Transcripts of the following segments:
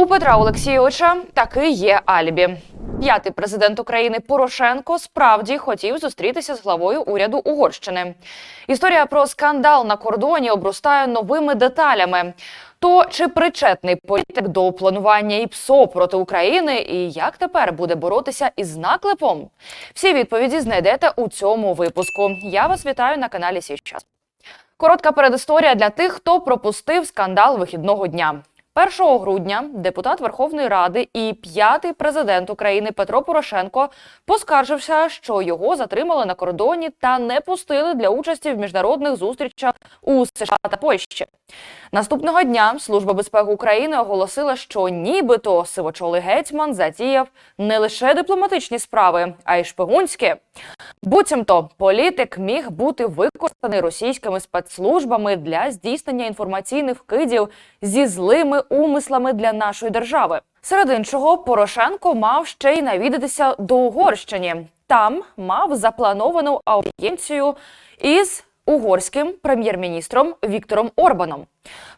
У Петра Олексійовича таки є алібі. П'ятий президент України Порошенко справді хотів зустрітися з главою уряду Угорщини. Історія про скандал на кордоні обростає новими деталями. То чи причетний політик до планування ІПСО проти України, і як тепер буде боротися із наклепом? Всі відповіді знайдете у цьому випуску. Я вас вітаю на каналі Січ час. Коротка передісторія для тих, хто пропустив скандал вихідного дня. 1 грудня депутат Верховної Ради і п'ятий президент України Петро Порошенко поскаржився, що його затримали на кордоні та не пустили для участі в міжнародних зустрічах у США та Польщі. Наступного дня Служба безпеки України оголосила, що нібито сивочолий гетьман затіяв не лише дипломатичні справи, а й шпигунські. Буцімто політик міг бути використаний російськими спецслужбами для здійснення інформаційних вкидів зі злими умислами для нашої держави. Серед іншого, Порошенко мав ще й навідатися до Угорщині. Там мав заплановану аудієнцію із угорським прем'єр-міністром Віктором Орбаном.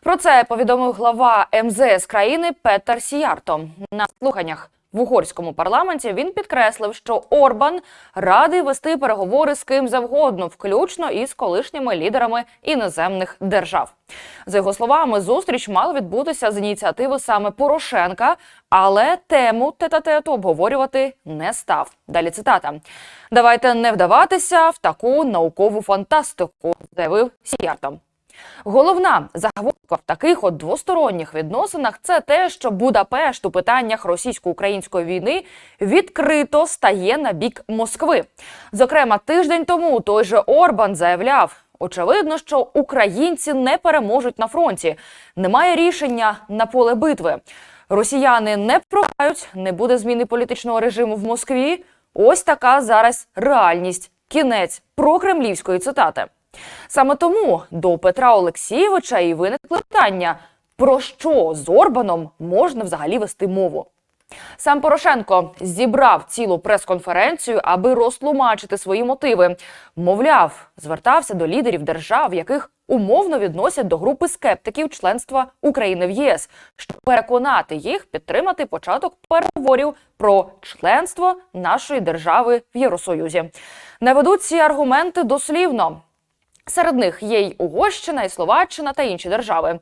Про це повідомив глава МЗС країни Петер Сіярто на слуханнях. В угорському парламенті він підкреслив, що Орбан радий вести переговори з ким завгодно, включно із колишніми лідерами іноземних держав. За його словами, зустріч мала відбутися з ініціативи саме Порошенка, але тему тет-а-тету обговорювати не став. Далі цитата: давайте не вдаватися в таку наукову фантастику, заявив Сіярто. Головна загвоздка в таких от двосторонніх відносинах це те, що Будапешт у питаннях російсько-української війни відкрито стає на бік Москви. Зокрема, тиждень тому той же Орбан заявляв. Очевидно, що українці не переможуть на фронті. Немає рішення на поле битви. Росіяни не програють, не буде зміни політичного режиму в Москві. Ось така зараз реальність. Кінець прокремлівської цитати. Саме тому до Петра Олексійовича і виникли питання, про що з Орбаном можна взагалі вести мову. Сам Порошенко зібрав цілу прес-конференцію, аби розтлумачити свої мотиви. Мовляв, звертався до лідерів держав, яких умовно відносять до групи скептиків членства України в ЄС, щоб переконати їх підтримати початок переговорів про членство нашої держави в Євросоюзі. Наведуть ці аргументи дослівно. Серед них є й Угорщина, і Словаччина та інші держави,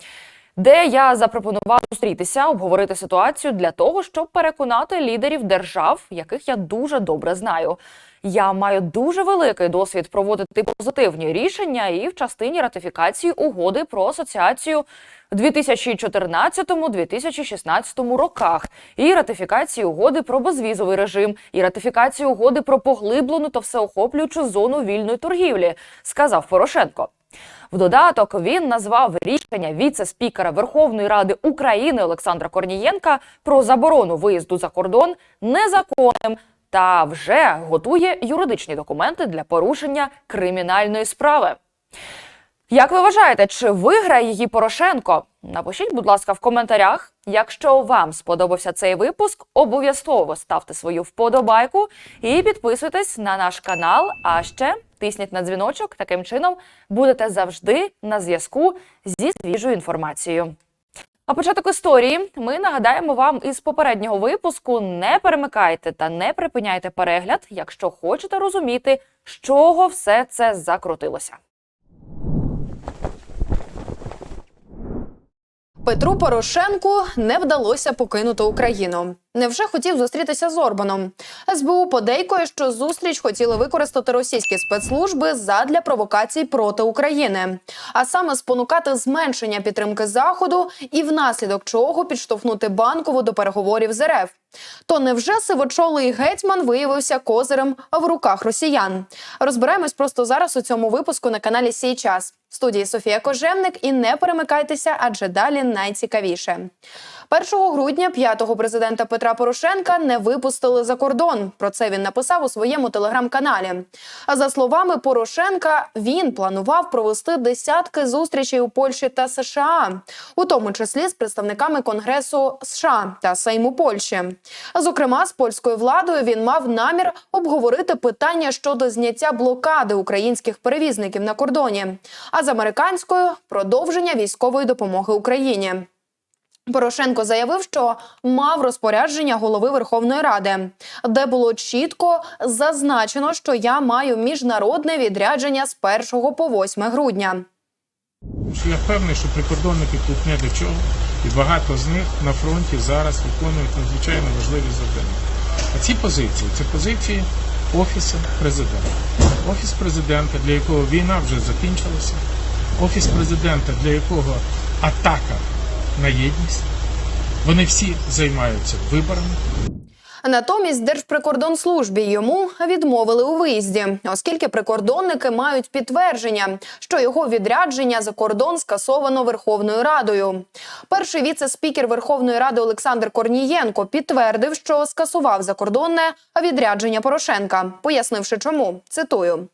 де я запропонував зустрітися, обговорити ситуацію для того, щоб переконати лідерів держав, яких я дуже добре знаю. Я маю дуже великий досвід проводити позитивні рішення і в частині ратифікації угоди про асоціацію 2014-2016 роках, і ратифікації угоди про безвізовий режим, і ратифікації угоди про поглиблену та всеохоплюючу зону вільної торгівлі, сказав Порошенко. В додаток він назвав рішення віце-спікера Верховної Ради України Олександра Корнієнка про заборону виїзду за кордон незаконним та вже готує юридичні документи для порушення кримінальної справи. Як ви вважаєте, чи виграє її Порошенко? Напишіть, будь ласка, в коментарях. Якщо вам сподобався цей випуск, обов'язково ставте свою вподобайку і підписуйтесь на наш канал. А ще тисніть на дзвіночок. Таким чином будете завжди на зв'язку зі свіжою інформацією. А початок історії ми нагадаємо вам із попереднього випуску: не перемикайте та не припиняйте перегляд, якщо хочете розуміти, з чого все це закрутилося. Петру Порошенку не вдалося покинути Україну. Невже хотів зустрітися з Орбаном? СБУ подейкує, що зустріч хотіли використати російські спецслужби задля провокацій проти України, а саме спонукати зменшення підтримки заходу і внаслідок чого підштовхнути банкову до переговорів з РФ. То невже сивочолий гетьман виявився козирем в руках росіян? Розбираємось просто зараз у цьому випуску на каналі Сій час. В студії Софія Кожевник і не перемикайтеся, адже далі найцікавіше. 1 грудня п'ятого президента Петра Порошенка не випустили за кордон. Про це він написав у своєму телеграм-каналі. А за словами Порошенка, він планував провести десятки зустрічей у Польщі та США, у тому числі з представниками Конгресу США та Сейму Польщі. Зокрема, з польською владою він мав намір обговорити питання щодо зняття блокади українських перевізників на кордоні, а з американською продовження військової допомоги Україні. Порошенко заявив, що мав розпорядження голови Верховної Ради, де було чітко зазначено, що я маю міжнародне відрядження з 1 по 8 грудня. Я впевнений, що прикордонники тут не до чого, і багато з них на фронті зараз виконують надзвичайно важливі завдання. А ці позиції це позиції Офісу президента. Офіс президента, для якого війна вже закінчилася, офіс президента, для якого атака на єдність. Вони всі займаються виборами, Натомість Держприкордонслужбі йому відмовили у виїзді, оскільки прикордонники мають підтвердження, що його відрядження за кордон скасовано Верховною Радою. Перший віце-спікер Верховної Ради Олександр Корнієнко підтвердив, що скасував закордонне відрядження Порошенка, пояснивши, чому цитую.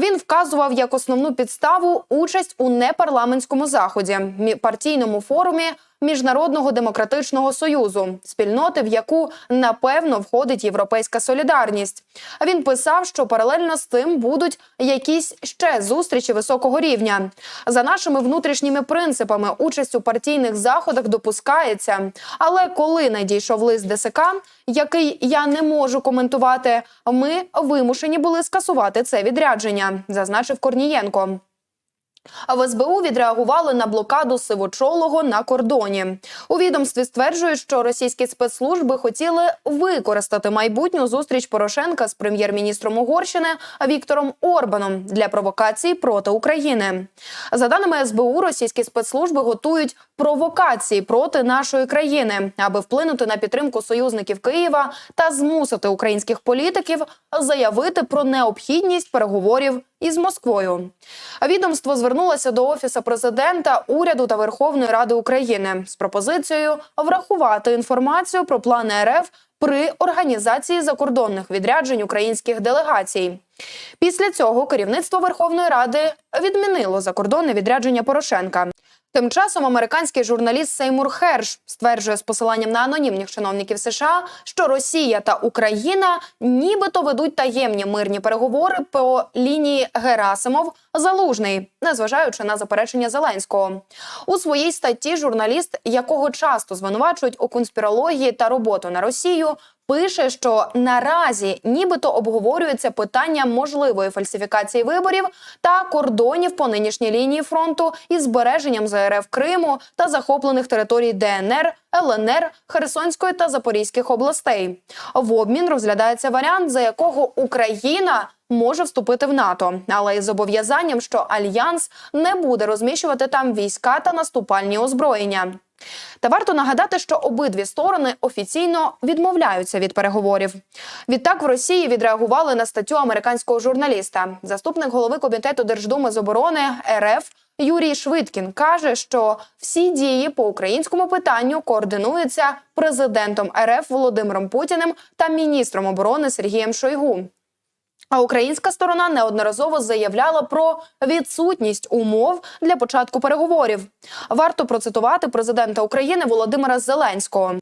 Він вказував як основну підставу участь у непарламентському заході партійному форумі Міжнародного демократичного союзу, спільноти, в яку напевно входить європейська солідарність. Він писав, що паралельно з тим будуть якісь ще зустрічі високого рівня. За нашими внутрішніми принципами, участь у партійних заходах допускається. Але коли надійшов лист ДСК, який я не можу коментувати, ми вимушені були скасувати це відрядження, зазначив Корнієнко. А в СБУ відреагували на блокаду сивочолого на кордоні. У відомстві стверджують, що російські спецслужби хотіли використати майбутню зустріч Порошенка з прем'єр-міністром Угорщини Віктором Орбаном для провокацій проти України. За даними СБУ, російські спецслужби готують провокації проти нашої країни, аби вплинути на підтримку союзників Києва та змусити українських політиків заявити про необхідність переговорів із Москвою. Відомство звернулося до офісу президента, уряду та Верховної Ради України з пропозицією врахувати інформацію про плани РФ при організації закордонних відряджень українських делегацій. Після цього керівництво Верховної Ради відмінило закордонне відрядження Порошенка. Тим часом американський журналіст Сеймур Херш стверджує з посиланням на анонімних чиновників США, що Росія та Україна нібито ведуть таємні мирні переговори по лінії Герасимов Залужний, незважаючи на заперечення Зеленського. У своїй статті журналіст, якого часто звинувачують у конспірології та роботу на Росію, пише, що наразі нібито обговорюється питання можливої фальсифікації виборів та кордонів по нинішній лінії фронту із збереженням ЗРФ Криму та захоплених територій ДНР, ЛНР, Херсонської та Запорізьких областей. В обмін розглядається варіант, за якого Україна може вступити в НАТО, але із зобов'язанням, що альянс не буде розміщувати там війська та наступальні озброєння. Та варто нагадати, що обидві сторони офіційно відмовляються від переговорів. Відтак в Росії відреагували на статтю американського журналіста. Заступник голови комітету Держдуми з оборони РФ Юрій Швидкін каже, що всі дії по українському питанню координуються президентом РФ Володимиром Путіним та міністром оборони Сергієм Шойгу. А українська сторона неодноразово заявляла про відсутність умов для початку переговорів. Варто процитувати президента України Володимира Зеленського.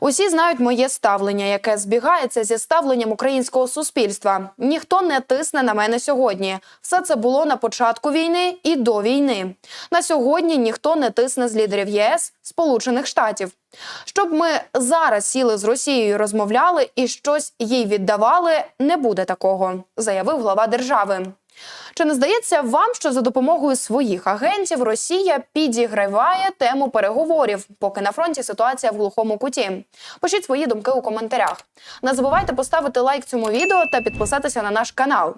Усі знають моє ставлення, яке збігається зі ставленням українського суспільства. Ніхто не тисне на мене сьогодні. Все це було на початку війни і до війни. На сьогодні ніхто не тисне з лідерів ЄС Сполучених Штатів. Щоб ми зараз сіли з Росією, розмовляли і щось їй віддавали, не буде такого, заявив глава держави. Чи не здається вам, що за допомогою своїх агентів Росія підіграває тему переговорів, поки на фронті ситуація в глухому куті? Пишіть свої думки у коментарях. Не забувайте поставити лайк цьому відео та підписатися на наш канал.